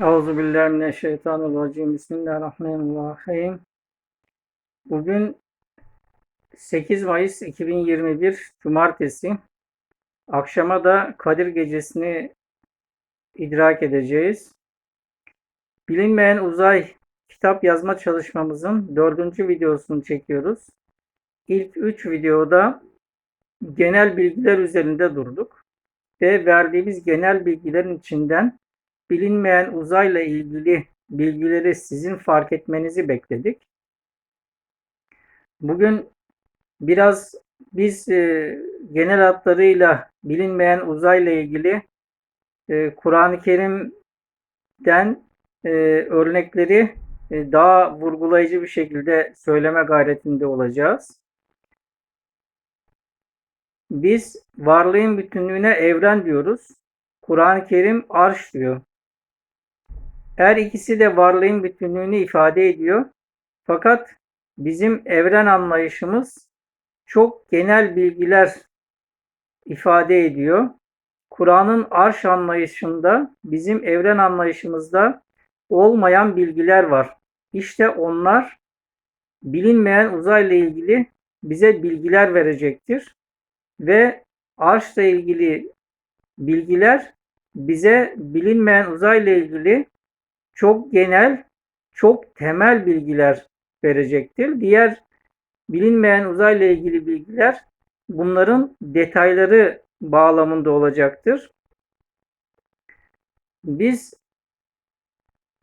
Euzubillahimineşşeytanirracim. Bismillahirrahmanirrahim. Bugün 8 Mayıs 2021 Cumartesi. Akşama da Kadir Gecesi'ni idrak edeceğiz. Bilinmeyen uzay kitap yazma çalışmamızın dördüncü videosunu çekiyoruz. İlk üç videoda genel bilgiler üzerinde durduk ve verdiğimiz genel bilgilerin içinden bilinmeyen uzayla ilgili bilgileri sizin fark etmenizi bekledik. Bugün biraz biz e, genel hatlarıyla bilinmeyen uzayla ilgili e, Kur'an-ı Kerim'den e, örnekleri e, daha vurgulayıcı bir şekilde söyleme gayretinde olacağız. Biz varlığın bütünlüğüne evren diyoruz. Kur'an-ı Kerim arş diyor. Her ikisi de varlığın bütünlüğünü ifade ediyor. Fakat bizim evren anlayışımız çok genel bilgiler ifade ediyor. Kur'an'ın arş anlayışında bizim evren anlayışımızda olmayan bilgiler var. İşte onlar bilinmeyen uzayla ilgili bize bilgiler verecektir. Ve arşla ilgili bilgiler bize bilinmeyen uzayla ilgili çok genel, çok temel bilgiler verecektir. Diğer bilinmeyen uzayla ilgili bilgiler bunların detayları bağlamında olacaktır. Biz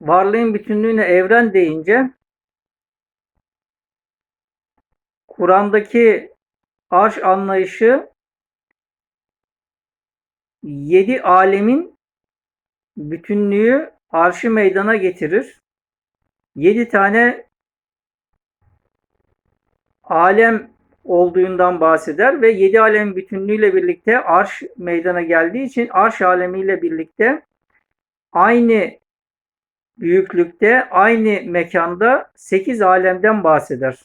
varlığın bütünlüğüne evren deyince Kur'an'daki arş anlayışı yedi alemin bütünlüğü arşı meydana getirir. Yedi tane alem olduğundan bahseder ve yedi alem bütünlüğüyle birlikte arş meydana geldiği için arş alemiyle birlikte aynı büyüklükte, aynı mekanda sekiz alemden bahseder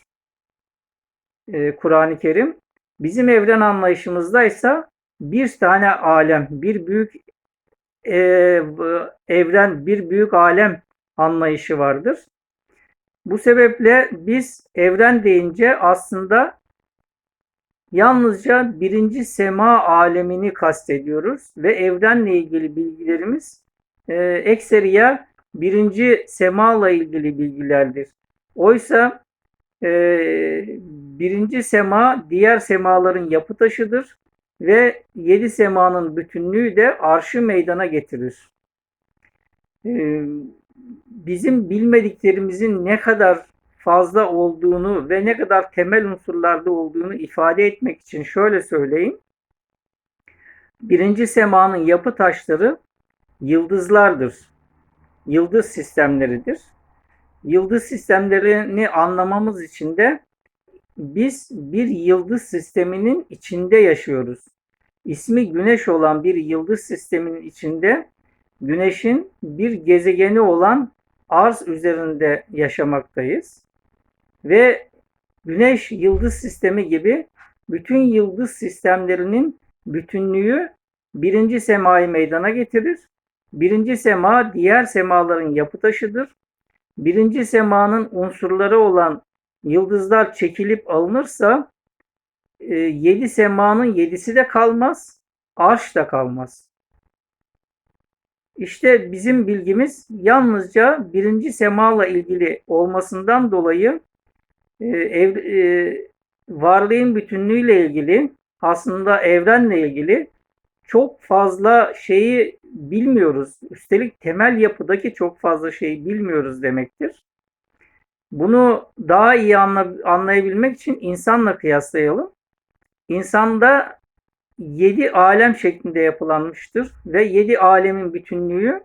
ee, Kur'an-ı Kerim. Bizim evren anlayışımızda ise bir tane alem, bir büyük e, evren, bir büyük alem anlayışı vardır. Bu sebeple biz evren deyince aslında yalnızca birinci sema alemini kastediyoruz ve evrenle ilgili bilgilerimiz e, ekseriye birinci sema ile ilgili bilgilerdir. Oysa e, birinci sema diğer semaların yapı taşıdır ve yedi semanın bütünlüğü de arşı meydana getirir. Ee, bizim bilmediklerimizin ne kadar fazla olduğunu ve ne kadar temel unsurlarda olduğunu ifade etmek için şöyle söyleyeyim. Birinci semanın yapı taşları yıldızlardır. Yıldız sistemleridir. Yıldız sistemlerini anlamamız için de biz bir yıldız sisteminin içinde yaşıyoruz. İsmi Güneş olan bir yıldız sisteminin içinde Güneş'in bir gezegeni olan arz üzerinde yaşamaktayız. Ve Güneş yıldız sistemi gibi bütün yıldız sistemlerinin bütünlüğü birinci semayı meydana getirir. Birinci sema diğer semaların yapı taşıdır. Birinci semanın unsurları olan yıldızlar çekilip alınırsa e, yedi semanın yedisi de kalmaz, arş da kalmaz. İşte bizim bilgimiz yalnızca birinci semala ilgili olmasından dolayı e, ev, e, varlığın bütünlüğüyle ilgili aslında evrenle ilgili çok fazla şeyi bilmiyoruz. Üstelik temel yapıdaki çok fazla şeyi bilmiyoruz demektir. Bunu daha iyi anla, anlayabilmek için insanla kıyaslayalım. İnsanda yedi alem şeklinde yapılanmıştır ve yedi alemin bütünlüğü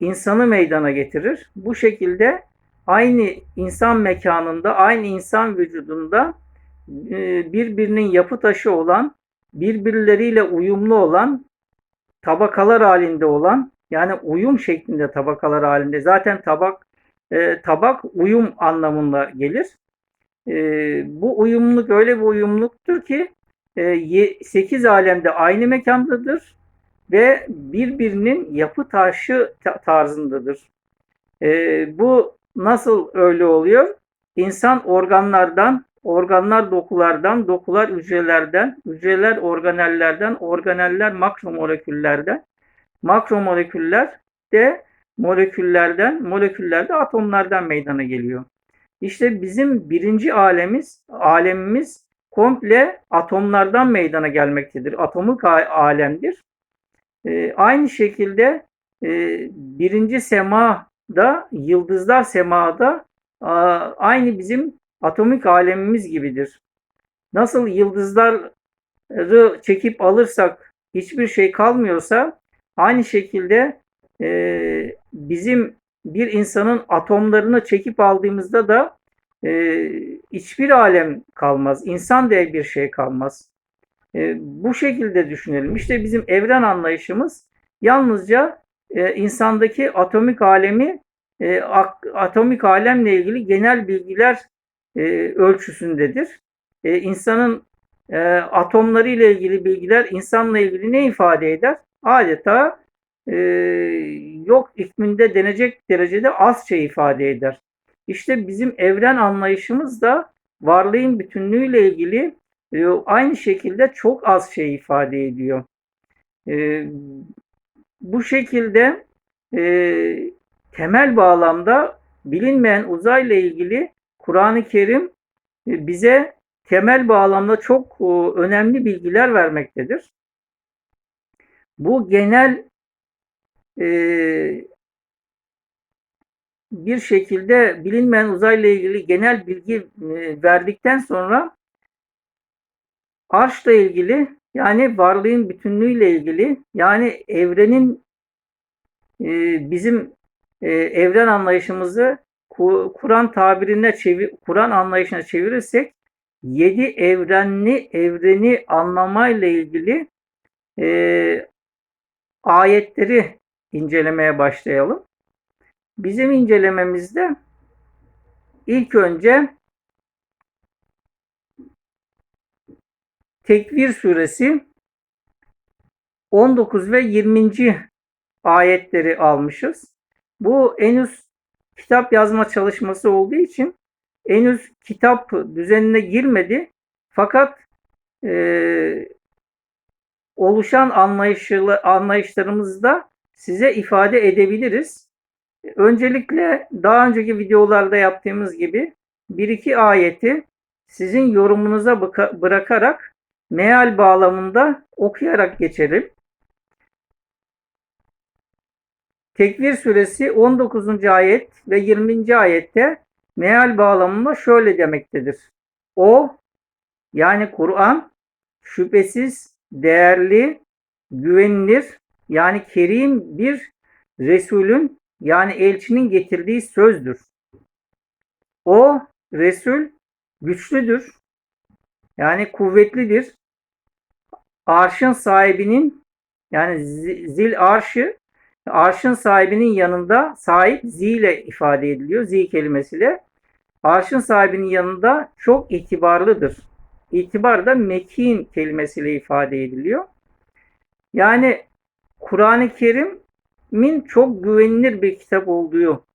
insanı meydana getirir. Bu şekilde aynı insan mekanında, aynı insan vücudunda e, birbirinin yapı taşı olan, birbirleriyle uyumlu olan, tabakalar halinde olan, yani uyum şeklinde tabakalar halinde. Zaten tabak e, tabak uyum anlamında gelir. E, bu uyumluluk öyle bir uyumluluktur ki e, 8 alemde aynı mekandadır ve birbirinin yapı taşı ta- tarzındadır. Ee, bu nasıl öyle oluyor? İnsan organlardan, organlar dokulardan, dokular hücrelerden, hücreler organellerden, organeller makromoleküllerden, makromoleküller de moleküllerden, moleküller de atomlardan meydana geliyor. İşte bizim birinci alemiz, alemimiz komple atomlardan meydana gelmektedir. Atomik alemdir. Ee, aynı şekilde e, birinci semada, yıldızlar semada a, aynı bizim atomik alemimiz gibidir. Nasıl yıldızları çekip alırsak hiçbir şey kalmıyorsa aynı şekilde e, bizim bir insanın atomlarını çekip aldığımızda da e, hiçbir alem kalmaz. İnsan diye bir şey kalmaz. E, bu şekilde düşünelim. İşte bizim evren anlayışımız yalnızca e, insandaki atomik alemi e, atomik alemle ilgili genel bilgiler e, ölçüsündedir. E, insanın e, atomları ile ilgili bilgiler insanla ilgili ne ifade eder? Adeta e, yok hükmünde denecek derecede az şey ifade eder. İşte bizim evren anlayışımız da varlığın bütünlüğüyle ilgili e, aynı şekilde çok az şey ifade ediyor. E, bu şekilde e, temel bağlamda bilinmeyen uzayla ilgili Kur'an-ı Kerim e, bize temel bağlamda çok önemli bilgiler vermektedir. Bu genel e, bir şekilde bilinmeyen uzayla ilgili genel bilgi e, verdikten sonra arşla ilgili yani varlığın bütünlüğüyle ilgili yani evrenin e, bizim e, evren anlayışımızı Ku- Kur'an tabirine çevir Kur'an anlayışına çevirirsek yedi evrenli evreni anlamayla ilgili e, ayetleri incelemeye başlayalım. Bizim incelememizde ilk önce Tekvir suresi 19 ve 20. ayetleri almışız. Bu henüz kitap yazma çalışması olduğu için henüz kitap düzenine girmedi. Fakat e, oluşan anlayışlı, anlayışlarımızda size ifade edebiliriz. Öncelikle daha önceki videolarda yaptığımız gibi bir iki ayeti sizin yorumunuza bırakarak meal bağlamında okuyarak geçelim. Tekvir suresi 19. ayet ve 20. ayette meal bağlamında şöyle demektedir. O yani Kur'an şüphesiz değerli, güvenilir yani kerim bir Resulün yani elçinin getirdiği sözdür. O Resul güçlüdür. Yani kuvvetlidir. Arşın sahibinin yani zi- zil arşı arşın sahibinin yanında sahip zi ile ifade ediliyor. Zi kelimesiyle. Arşın sahibinin yanında çok itibarlıdır. İtibar da mekin kelimesiyle ifade ediliyor. Yani Kur'an-ı Kerim'in çok güvenilir bir kitap olduğu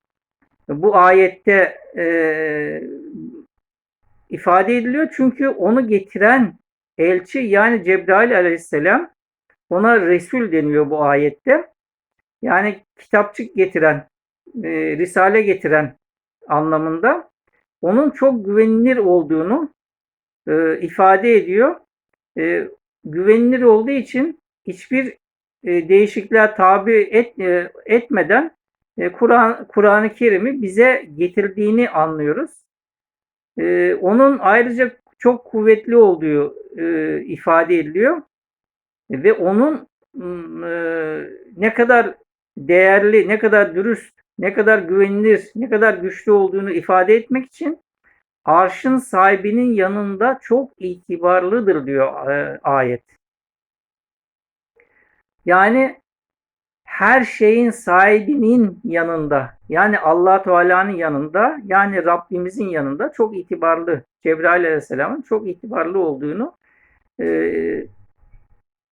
bu ayette e, ifade ediliyor. Çünkü onu getiren elçi yani Cebrail aleyhisselam ona Resul deniyor bu ayette. Yani kitapçık getiren, e, risale getiren anlamında onun çok güvenilir olduğunu e, ifade ediyor. E, güvenilir olduğu için hiçbir e, değişikliğe tabi et, e, etmeden e, Kur'an Kur'an-ı Kerim'i bize getirdiğini anlıyoruz. Onun ayrıca çok kuvvetli olduğu ifade ediliyor ve onun m, e, ne kadar değerli, ne kadar dürüst, ne kadar güvenilir, ne kadar güçlü olduğunu ifade etmek için arşın sahibinin yanında çok itibarlıdır diyor ayet. Yani her şeyin sahibinin yanında yani allah Teala'nın yanında yani Rabbimizin yanında çok itibarlı Cebrail Aleyhisselam'ın çok itibarlı olduğunu e,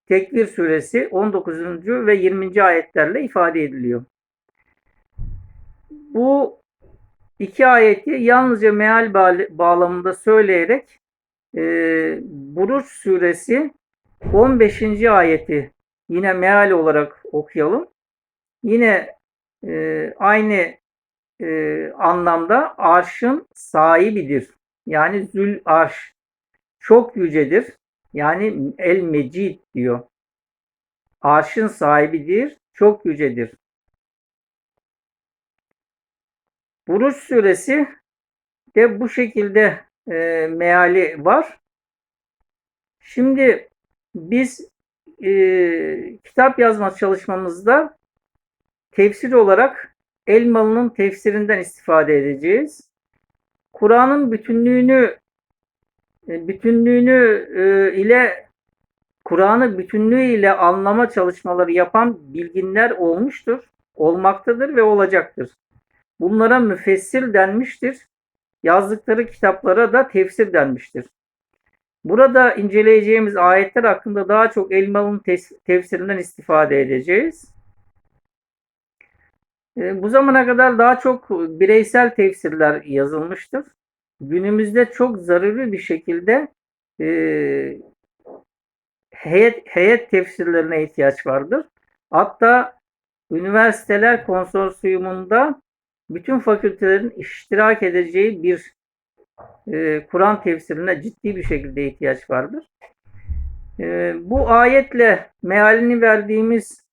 Tekvir suresi 19. ve 20. ayetlerle ifade ediliyor. Bu iki ayeti yalnızca meal bağlamında söyleyerek e, Buruç suresi 15. ayeti yine meal olarak okuyalım. Yine e, aynı e, anlamda arşın sahibidir. Yani zül arş çok yücedir. Yani el mecid diyor. Arşın sahibidir, çok yücedir. Buruş suresi de bu şekilde e, meali var. Şimdi biz e, kitap yazma çalışmamızda tefsir olarak Elmalı'nın tefsirinden istifade edeceğiz. Kur'an'ın bütünlüğünü e, bütünlüğünü e, ile Kur'an'ı bütünlüğü ile anlama çalışmaları yapan bilginler olmuştur, olmaktadır ve olacaktır. Bunlara müfessir denmiştir. Yazdıkları kitaplara da tefsir denmiştir. Burada inceleyeceğimiz ayetler hakkında daha çok Elmalı'nın tefsirinden istifade edeceğiz. E, bu zamana kadar daha çok bireysel tefsirler yazılmıştır. Günümüzde çok zaruri bir şekilde e, heyet, heyet tefsirlerine ihtiyaç vardır. Hatta üniversiteler konsorsiyumunda bütün fakültelerin iştirak edeceği bir e, Kur'an tefsirine ciddi bir şekilde ihtiyaç vardır. E, bu ayetle mealini verdiğimiz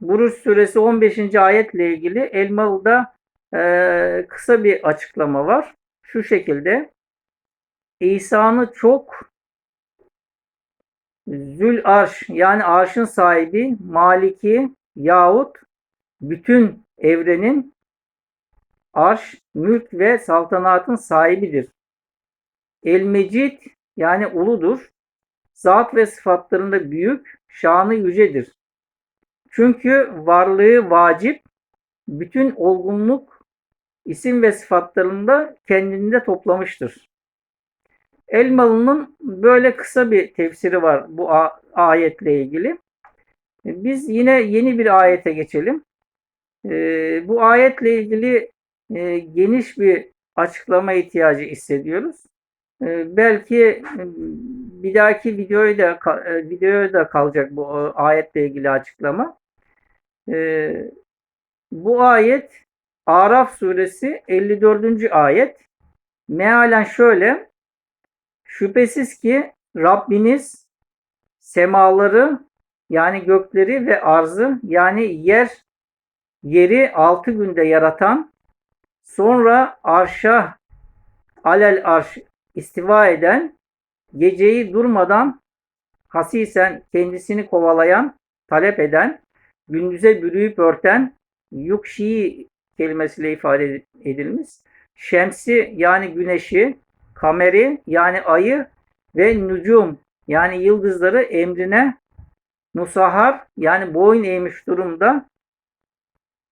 Buruş suresi 15. ayetle ilgili Elmalı'da e, kısa bir açıklama var. Şu şekilde İsa'nı çok Zül Arş yani arşın sahibi Maliki yahut bütün evrenin arş, mülk ve saltanatın sahibidir. El Mecid yani uludur. Zat ve sıfatlarında büyük, şanı yücedir. Çünkü varlığı vacip, bütün olgunluk isim ve sıfatlarında kendinde toplamıştır. Elmalı'nın böyle kısa bir tefsiri var bu ayetle ilgili. Biz yine yeni bir ayete geçelim. Ee, bu ayetle ilgili e, geniş bir açıklama ihtiyacı hissediyoruz. Ee, belki e, bir dahaki videoyu da e, videoya da kalacak bu ayetle ilgili açıklama. Ee, bu ayet Araf suresi 54. ayet. Mealen şöyle. Şüphesiz ki Rabbiniz semaları yani gökleri ve arzı yani yer yeri altı günde yaratan sonra arşa alel arş istiva eden geceyi durmadan hasisen kendisini kovalayan talep eden gündüze bürüyüp örten yukşi kelimesiyle ifade edilmiş. Şemsi yani güneşi, kameri yani ayı ve nücum yani yıldızları emrine nusahar yani boyun eğmiş durumda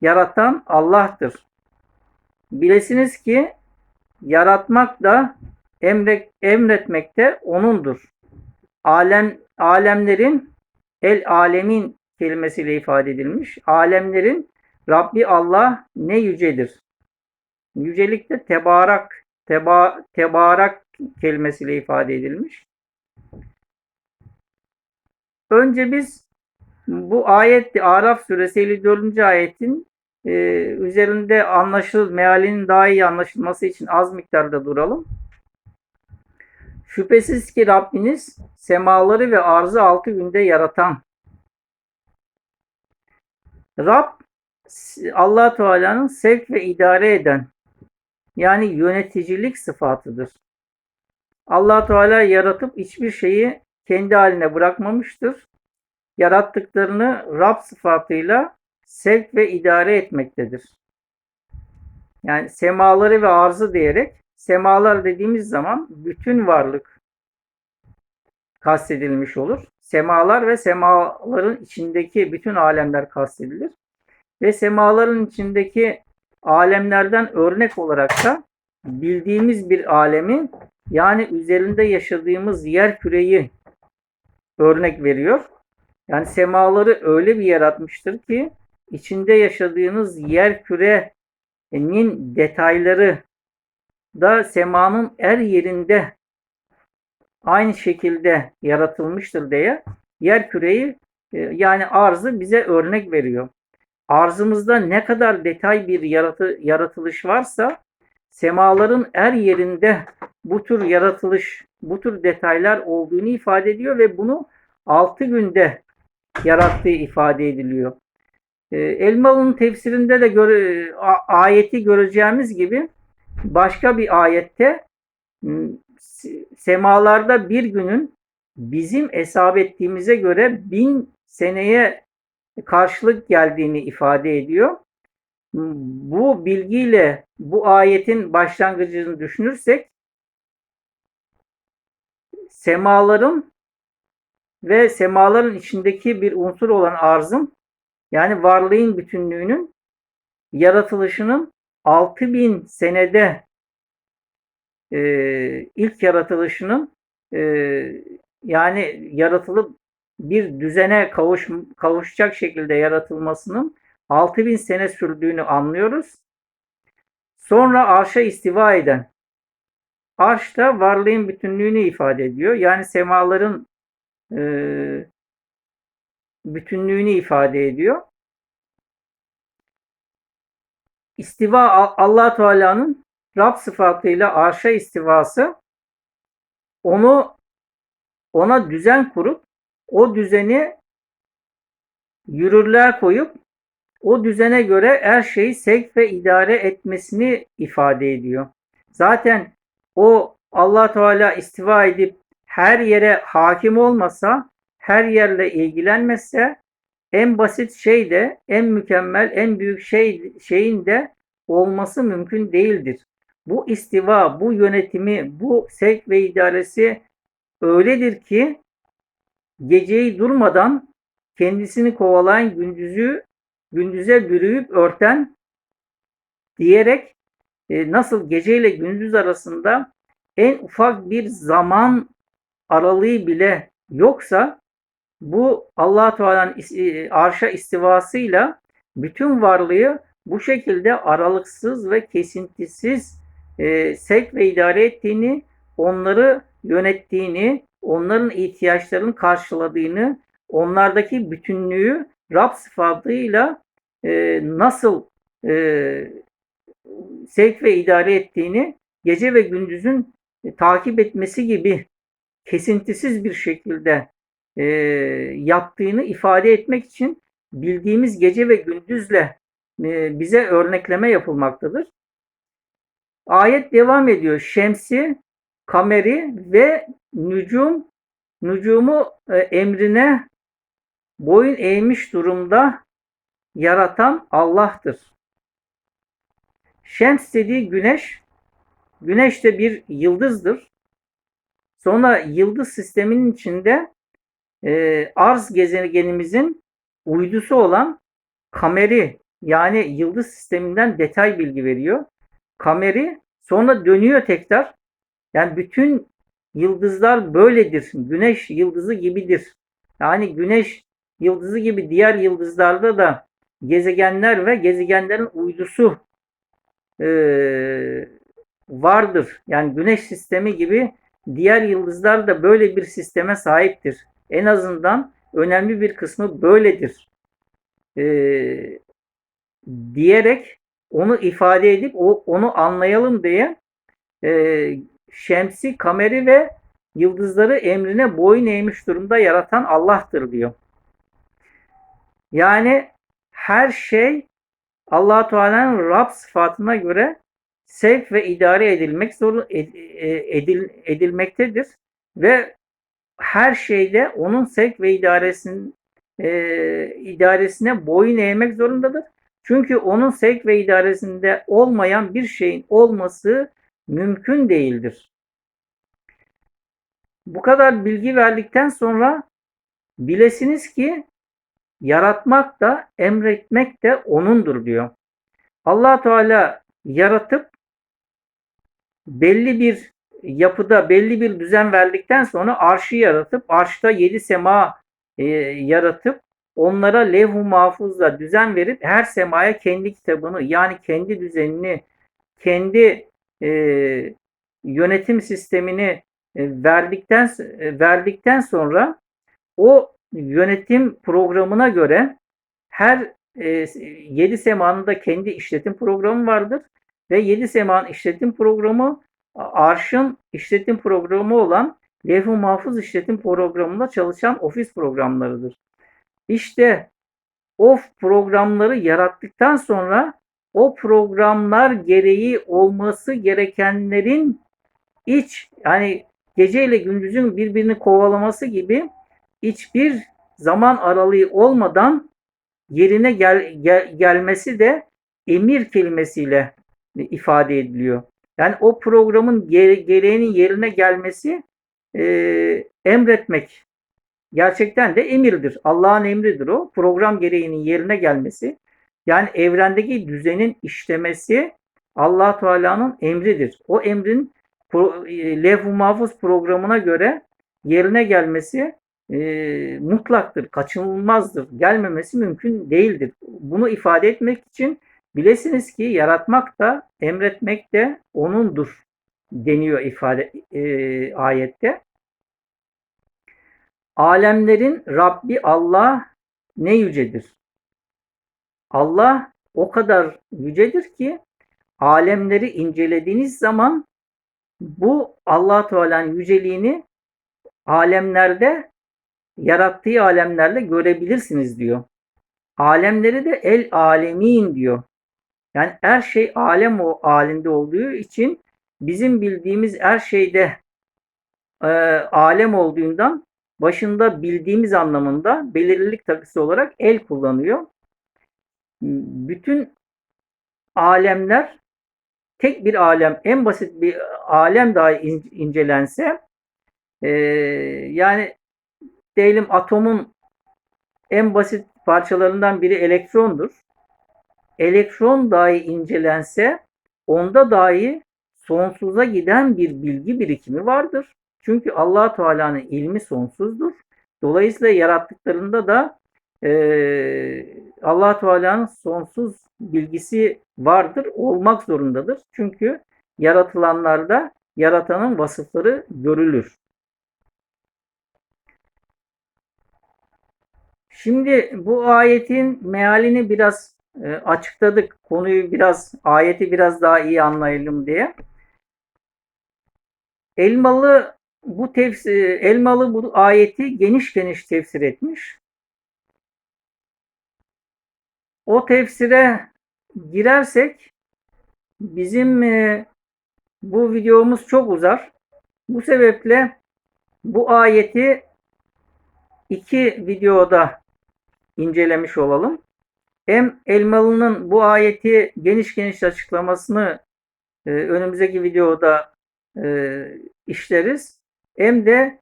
yaratan Allah'tır. Bilesiniz ki yaratmak da emre, emretmek de O'nundur. Alem, alemlerin el alemin kelimesiyle ifade edilmiş. Alemlerin Rabbi Allah ne yücedir. Yücelik de tebarak, teba, tebarak kelimesiyle ifade edilmiş. Önce biz bu ayet Araf suresi 54. ayetin e, üzerinde anlaşıl, mealinin daha iyi anlaşılması için az miktarda duralım. Şüphesiz ki Rabbiniz semaları ve arzı altı günde yaratan Rab allah Teala'nın sevk ve idare eden yani yöneticilik sıfatıdır. allah Teala yaratıp hiçbir şeyi kendi haline bırakmamıştır. Yarattıklarını Rab sıfatıyla sevk ve idare etmektedir. Yani semaları ve arzı diyerek semalar dediğimiz zaman bütün varlık kastedilmiş olur. Semalar ve semaların içindeki bütün alemler kastedilir. Ve semaların içindeki alemlerden örnek olarak da bildiğimiz bir alemi yani üzerinde yaşadığımız yer küreyi örnek veriyor. Yani semaları öyle bir yaratmıştır ki içinde yaşadığınız yer kürenin detayları da semanın her yerinde aynı şekilde yaratılmıştır diye yer küreyi e, yani arzı bize örnek veriyor. Arzımızda ne kadar detay bir yaratı, yaratılış varsa semaların her yerinde bu tür yaratılış, bu tür detaylar olduğunu ifade ediyor ve bunu 6 günde yarattığı ifade ediliyor. E, Elmalı'nın tefsirinde de göre, ayeti göreceğimiz gibi başka bir ayette semalarda bir günün bizim hesap ettiğimize göre bin seneye karşılık geldiğini ifade ediyor. Bu bilgiyle bu ayetin başlangıcını düşünürsek semaların ve semaların içindeki bir unsur olan arzın yani varlığın bütünlüğünün yaratılışının 6000 senede e, ilk yaratılışının e, yani yaratılıp bir düzene kavuş, kavuşacak şekilde yaratılmasının 6000 sene sürdüğünü anlıyoruz. Sonra arşa istiva eden. Arş da varlığın bütünlüğünü ifade ediyor. Yani semaların e, bütünlüğünü ifade ediyor. İstiva Allah Teala'nın Rab sıfatıyla arşa istivası onu ona düzen kurup o düzeni yürürlüğe koyup o düzene göre her şeyi sevk ve idare etmesini ifade ediyor. Zaten o Allah Teala istiva edip her yere hakim olmasa, her yerle ilgilenmezse en basit şey de, en mükemmel, en büyük şey şeyin de olması mümkün değildir. Bu istiva, bu yönetimi, bu sevk ve idaresi öyledir ki geceyi durmadan kendisini kovalayan gündüzü gündüze bürüyüp örten diyerek e, nasıl gece ile gündüz arasında en ufak bir zaman aralığı bile yoksa bu Allah Teala'nın e, arşa istivasıyla bütün varlığı bu şekilde aralıksız ve kesintisiz e, sevk ve idare ettiğini, onları yönettiğini, onların ihtiyaçlarını karşıladığını, onlardaki bütünlüğü Rab sıfatıyla e, nasıl e, sevk ve idare ettiğini gece ve gündüzün e, takip etmesi gibi kesintisiz bir şekilde e, yaptığını ifade etmek için bildiğimiz gece ve gündüzle e, bize örnekleme yapılmaktadır. Ayet devam ediyor. Şemsi, kameri ve nücum, nücumu e, emrine boyun eğmiş durumda yaratan Allah'tır. Şems dediği güneş, güneş de bir yıldızdır. Sonra yıldız sisteminin içinde e, arz gezegenimizin uydusu olan kameri yani yıldız sisteminden detay bilgi veriyor. Kameri sonra dönüyor tekrar. Yani bütün yıldızlar böyledir. Güneş yıldızı gibidir. Yani güneş yıldızı gibi diğer yıldızlarda da gezegenler ve gezegenlerin uydusu e, vardır. Yani güneş sistemi gibi diğer yıldızlar da böyle bir sisteme sahiptir. En azından önemli bir kısmı böyledir. E, diyerek onu ifade edip o, onu anlayalım diye e, şemsi, kameri ve yıldızları emrine boyun eğmiş durumda yaratan Allah'tır diyor. Yani her şey allah Teala'nın Rab sıfatına göre sevk ve idare edilmek zorun e, edil, edilmektedir ve her şeyde onun sevk ve idaresinin e, idaresine boyun eğmek zorundadır. Çünkü onun sevk ve idaresinde olmayan bir şeyin olması mümkün değildir. Bu kadar bilgi verdikten sonra bilesiniz ki yaratmak da emretmek de onundur diyor. Allah Teala yaratıp belli bir yapıda belli bir düzen verdikten sonra arşı yaratıp arşta yedi sema e, yaratıp onlara levh-u mahfuzla düzen verip her semaya kendi kitabını yani kendi düzenini kendi e, yönetim sistemini e, verdikten e, verdikten sonra o yönetim programına göre her e, yedi semanın da kendi işletim programı vardır ve yedi semanın işletim programı Arş'ın işletim programı olan Levh-i Mahfuz işletim programında çalışan ofis programlarıdır. İşte o programları yarattıktan sonra o programlar gereği olması gerekenlerin iç yani gece ile gündüzün birbirini kovalaması gibi hiçbir zaman aralığı olmadan yerine gel, gel, gelmesi de emir kelimesiyle ifade ediliyor. Yani o programın gereğinin yerine gelmesi e, emretmek. Gerçekten de emirdir. Allah'ın emridir o. Program gereğinin yerine gelmesi. Yani evrendeki düzenin işlemesi Allah Teala'nın emridir. O emrin e, levh-i mahfuz programına göre yerine gelmesi e, mutlaktır, kaçınılmazdır. Gelmemesi mümkün değildir. Bunu ifade etmek için bilesiniz ki yaratmak da emretmek de O'nundur deniyor ifade e, ayette. Alemlerin Rabbi Allah ne yücedir. Allah o kadar yücedir ki alemleri incelediğiniz zaman bu Allah Teala'nın yüceliğini alemlerde yarattığı alemlerle görebilirsiniz diyor. Alemleri de el alemin diyor. Yani her şey alem o halinde olduğu için bizim bildiğimiz her şeyde e, alem olduğundan başında bildiğimiz anlamında belirlilik takısı olarak el kullanıyor. Bütün alemler tek bir alem, en basit bir alem dahi incelense e, yani diyelim atomun en basit parçalarından biri elektrondur. Elektron dahi incelense onda dahi sonsuza giden bir bilgi birikimi vardır. Çünkü allah Teala'nın ilmi sonsuzdur. Dolayısıyla yarattıklarında da e, allah Teala'nın sonsuz bilgisi vardır, olmak zorundadır. Çünkü yaratılanlarda yaratanın vasıfları görülür. Şimdi bu ayetin mealini biraz e, açıkladık. Konuyu biraz, ayeti biraz daha iyi anlayalım diye. Elmalı bu tefsir, Elmalı bu ayeti geniş geniş tefsir etmiş. O tefsire girersek bizim e, bu videomuz çok uzar. Bu sebeple bu ayeti iki videoda incelemiş olalım. Hem Elmalı'nın bu ayeti geniş geniş açıklamasını e, önümüzdeki videoda e, işleriz. Hem de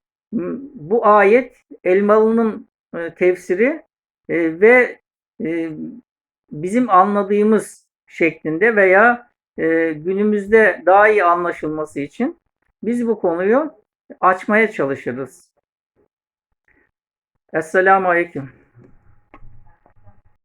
bu ayet Elmalı'nın e, tefsiri e, ve e, bizim anladığımız şeklinde veya e, günümüzde daha iyi anlaşılması için biz bu konuyu açmaya çalışırız. Esselamu Aleyküm.